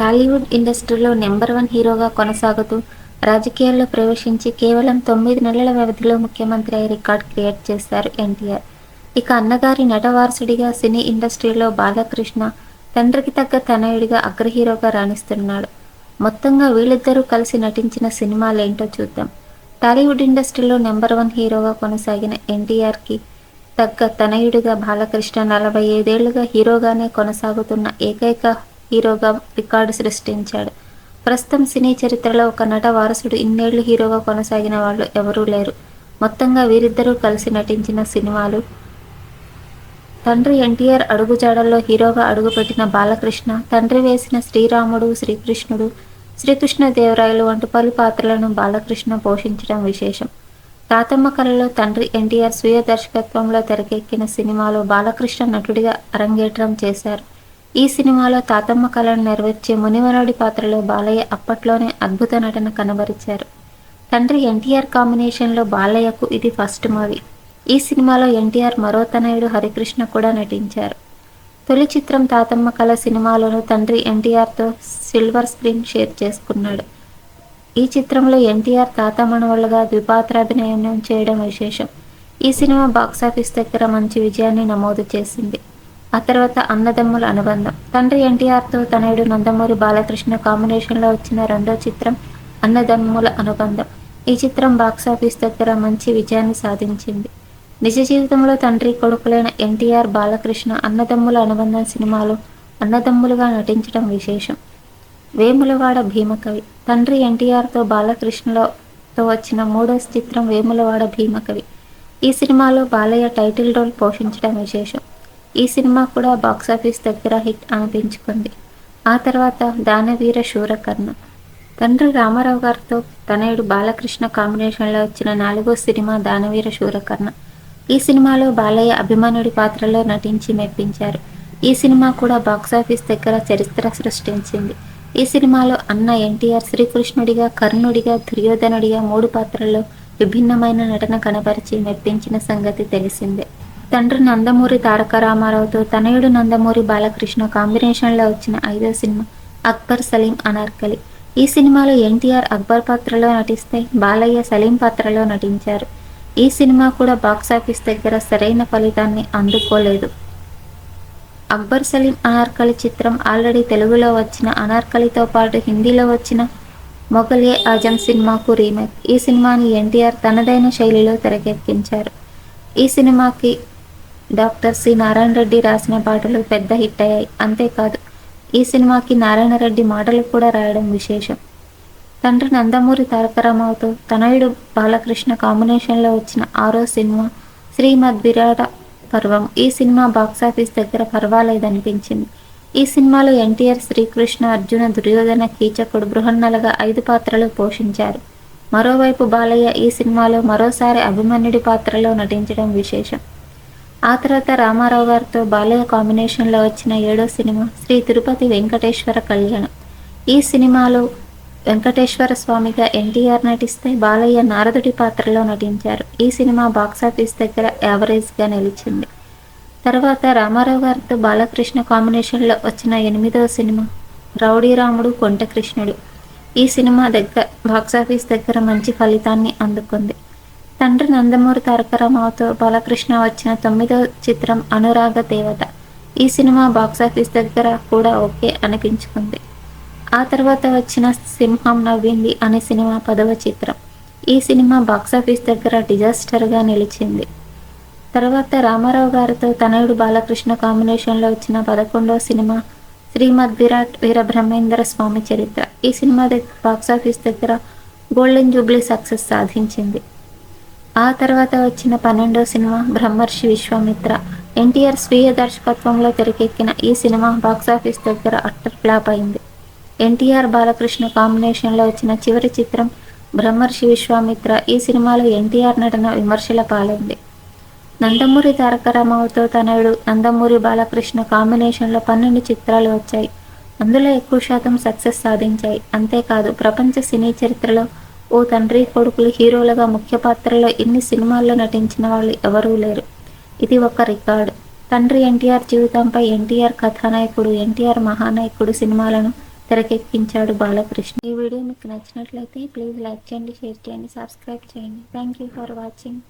టాలీవుడ్ ఇండస్ట్రీలో number one హీరోగా కొనసాగుతూ రాజకీయాల్లో ప్రవేశించి కేవలం తొమ్మిది నెలల వ్యవధిలో ముఖ్యమంత్రి అయి రికార్డ్ క్రియేట్ చేశారు ఎన్టీఆర్. ఇక అన్నగారి నటవారసుడిగా సినీ ఇండస్ట్రీలో బాలకృష్ణ తండ్రికి తగ్గ తనయుడిగా అగ్రహీరోగా రాణిస్తున్నాడు. మొత్తంగా వీళ్ళిద్దరూ కలిసి నటించిన సినిమాలేంటో చూద్దాం. టాలీవుడ్ ఇండస్ట్రీలో నెంబర్ వన్ హీరోగా కొనసాగిన ఎన్టీఆర్కి తగ్గ తనయుడిగా బాలకృష్ణ నలభై ఐదేళ్ళుగా హీరోగానే కొనసాగుతున్న ఏకైక హీరోగా రికార్డు సృష్టించాడు. ప్రస్తుతం సినీ చరిత్రలో ఒక నట వారసుడు ఇన్నేళ్ళు హీరోగా కొనసాగిన వాళ్ళు ఎవరూ లేరు. మొత్తంగా వీరిద్దరూ కలిసి నటించిన సినిమాలు తండ్రి ఎన్టీఆర్ అడుగుజాడల్లో హీరోగా అడుగుపెట్టిన బాలకృష్ణ తండ్రి వేసిన శ్రీరాముడు శ్రీకృష్ణుడు శ్రీకృష్ణదేవరాయలు వంటి పలు పాత్రలను బాలకృష్ణ పోషించడం విశేషం. తాతమ్మ కళలో తండ్రి ఎన్టీఆర్ స్వీయ దర్శకత్వంలో తెరకెక్కిన సినిమాలో బాలకృష్ణ నటుడిగా అరంగేట్రం చేశారు. ఈ సినిమాలో తాతమ్మ కళను నెరవేర్చే మునివరాడి పాత్రలో బాలయ్య అప్పట్లోనే అద్భుత నటన కనబరిచారు. తండ్రి ఎన్టీఆర్ కాంబినేషన్లో బాలయ్యకు ఇది ఫస్ట్ మూవీ. ఈ సినిమాలో ఎన్టీఆర్ మరో తనయుడు హరికృష్ణ కూడా నటించారు. తొలి చిత్రం తాతమ్మ కళ సినిమాలోనూ తండ్రి ఎన్టీఆర్తో సిల్వర్ స్క్రీన్ షేర్ చేసుకున్నాడు. ఈ చిత్రంలో ఎన్టీఆర్ తాత మనవళ్ళుగా ద్విపాత్రాభినయం చేయడం విశేషం. ఈ సినిమా బాక్సాఫీస్ దగ్గర మంచి విజయాన్ని నమోదు చేసింది. ఆ తర్వాత అన్నదమ్ముల అనుబంధం. తండ్రి ఎన్టీఆర్తో తనయుడు నందమూరి బాలకృష్ణ కాంబినేషన్లో వచ్చిన రెండో చిత్రం అన్నదమ్ముల అనుబంధం. ఈ చిత్రం బాక్సాఫీస్ దగ్గర మంచి విజయాన్ని సాధించింది. నిజ జీవితంలో తండ్రి కొడుకులైన ఎన్టీఆర్ బాలకృష్ణ అన్నదమ్ముల అనుబంధం సినిమాలో అన్నదమ్ములుగా నటించడం విశేషం. వేములవాడ భీమకవి. తండ్రి ఎన్టీఆర్తో బాలకృష్ణలతో వచ్చిన మూడో చిత్రం వేములవాడ భీమకవి. ఈ సినిమాలో బాలయ్య టైటిల్ రోల్ పోషించడం విశేషం. ఈ సినిమా కూడా బాక్సాఫీస్ దగ్గర హిట్ అనిపించుకుంది. ఆ తర్వాత దానవీర శూరకర్ణ. తండ్రి రామారావు గారితో తనయుడు బాలకృష్ణ కాంబినేషన్లో వచ్చిన నాలుగో సినిమా దానవీర శూరకర్ణ. ఈ సినిమాలో బాలయ్య అభిమానుడి పాత్రలో నటించి మెప్పించారు. ఈ సినిమా కూడా బాక్సాఫీస్ దగ్గర చరిత్ర సృష్టించింది. ఈ సినిమాలో అన్న ఎన్టీఆర్ శ్రీకృష్ణుడిగా కర్ణుడిగా దుర్యోధనుడిగా మూడు పాత్రల్లో విభిన్నమైన నటన కనబరిచి మెప్పించిన సంగతి తెలిసిందే. తండ్రి నందమూరి తారక రామారావుతో తనయుడు నందమూరి బాలకృష్ణ కాంబినేషన్లో వచ్చిన ఐదో సినిమా అక్బర్ సలీం అనార్కలి. ఈ సినిమాలో ఎన్టీఆర్ అక్బర్ పాత్రలో నటిస్తే బాలయ్య సలీం పాత్రలో నటించారు. ఈ సినిమా కూడా బాక్సాఫీస్ దగ్గర సరైన ఫలితాన్ని అందుకోలేదు. అక్బర్ సలీం అనార్కలి చిత్రం ఆల్రెడీ తెలుగులో వచ్చిన అనార్కలితో పాటు హిందీలో వచ్చిన మొఘలే ఆజం సినిమాకు రీమేక్. ఈ సినిమాని ఎన్టీఆర్ తనదైన శైలిలో తెరకెక్కించారు. ఈ సినిమాకి డాక్టర్ సి నారాయణ రెడ్డి రాసిన పాటలు పెద్ద హిట్ అయ్యాయి. అంతేకాదు ఈ సినిమాకి నారాయణ రెడ్డి మాటలు కూడా రాయడం విశేషం. తండ్రి నందమూరి తారక తనయుడు బాలకృష్ణ కాంబినేషన్లో వచ్చిన ఆరో సినిమా శ్రీమద్ విరాట పర్వం ఈ సినిమా బాక్సాఫీస్ దగ్గర పర్వాలేదనిపించింది. ఈ సినిమాలో ఎన్టీఆర్ శ్రీకృష్ణ అర్జున దుర్యోధన కీచకుడు బృహన్నలుగా ఐదు పాత్రలు పోషించారు. మరోవైపు బాలయ్య ఈ సినిమాలో మరోసారి అభిమన్యుడి పాత్రలో నటించడం విశేషం. ఆ తర్వాత రామారావు గారితో బాలయ్య కాంబినేషన్లో వచ్చిన ఏడో సినిమా శ్రీ తిరుపతి వెంకటేశ్వర కళ్యాణం. ఈ సినిమాలో వెంకటేశ్వర స్వామిగా ఎన్టీఆర్ నటిస్తే బాలయ్య నారదుడి పాత్రలో నటించారు. ఈ సినిమా బాక్సాఫీస్ దగ్గర యావరేజ్గా నిలిచింది. తర్వాత రామారావు గారితో బాలకృష్ణ కాంబినేషన్లో వచ్చిన ఎనిమిదవ సినిమా రౌడీ రాముడు కొంటకృష్ణుడు. ఈ సినిమా దగ్గర బాక్సాఫీస్ దగ్గర మంచి ఫలితాన్ని అందుకుంది. తండ్రి నందమూరి తారక రామారావుతో బాలకృష్ణ వచ్చిన తొమ్మిదో చిత్రం అనురాగ దేవత. ఈ సినిమా బాక్సాఫీస్ దగ్గర కూడా ఓకే అనిపించుకుంది. ఆ తర్వాత వచ్చిన సింహం నవ్వింది అనే సినిమా పదవ చిత్రం. ఈ సినిమా బాక్సాఫీస్ దగ్గర డిజాస్టర్గా నిలిచింది. తర్వాత రామారావు గారితో తనయుడు బాలకృష్ణ కాంబినేషన్లో వచ్చిన పదకొండవ సినిమా శ్రీమద్ విరాట్ వీరబ్రహ్మేంద్ర స్వామి చరిత్ర. ఈ సినిమా దగ్గర బాక్సాఫీస్ దగ్గర గోల్డెన్ జూబ్లీ సక్సెస్ సాధించింది. ఆ తర్వాత వచ్చిన పన్నెండో సినిమా బ్రహ్మర్షి విశ్వామిత్ర. ఎన్టీఆర్ స్వీయ దర్శకత్వంలో తెరకెక్కిన ఈ సినిమా బాక్సాఫీస్ దగ్గర అట్టర్ ఫ్లాప్ అయింది. ఎన్టీఆర్ బాలకృష్ణ కాంబినేషన్లో వచ్చిన చివరి చిత్రం బ్రహ్మర్షి విశ్వామిత్ర ఈ సినిమాలో ఎన్టీఆర్ నటన విమర్శల పాలైంది. నందమూరి తారక రామారావుతో తనయుడు నందమూరి బాలకృష్ణ కాంబినేషన్లో పన్నెండు చిత్రాలు వచ్చాయి. అందులో ఎక్కువ శాతం సక్సెస్ సాధించాయి. అంతేకాదు ప్రపంచ సినీ చరిత్రలో ఓ తండ్రి కొడుకులు హీరోలుగా ముఖ్య పాత్రలో ఇన్ని సినిమాల్లో నటించిన వాళ్ళు ఎవరూ లేరు. ఇది ఒక రికార్డు. తండ్రి ఎన్టీఆర్ జీవితంపై ఎన్టీఆర్ కథానాయకుడు ఎన్టీఆర్ మహానాయకుడు సినిమాలను తెరకెక్కించాడు బాలకృష్ణ. ఈ వీడియో మీకు నచ్చినట్లయితే ప్లీజ్ లైక్ చేయండి షేర్ చేయండి సబ్స్క్రైబ్ చేయండి. Thank you for watching.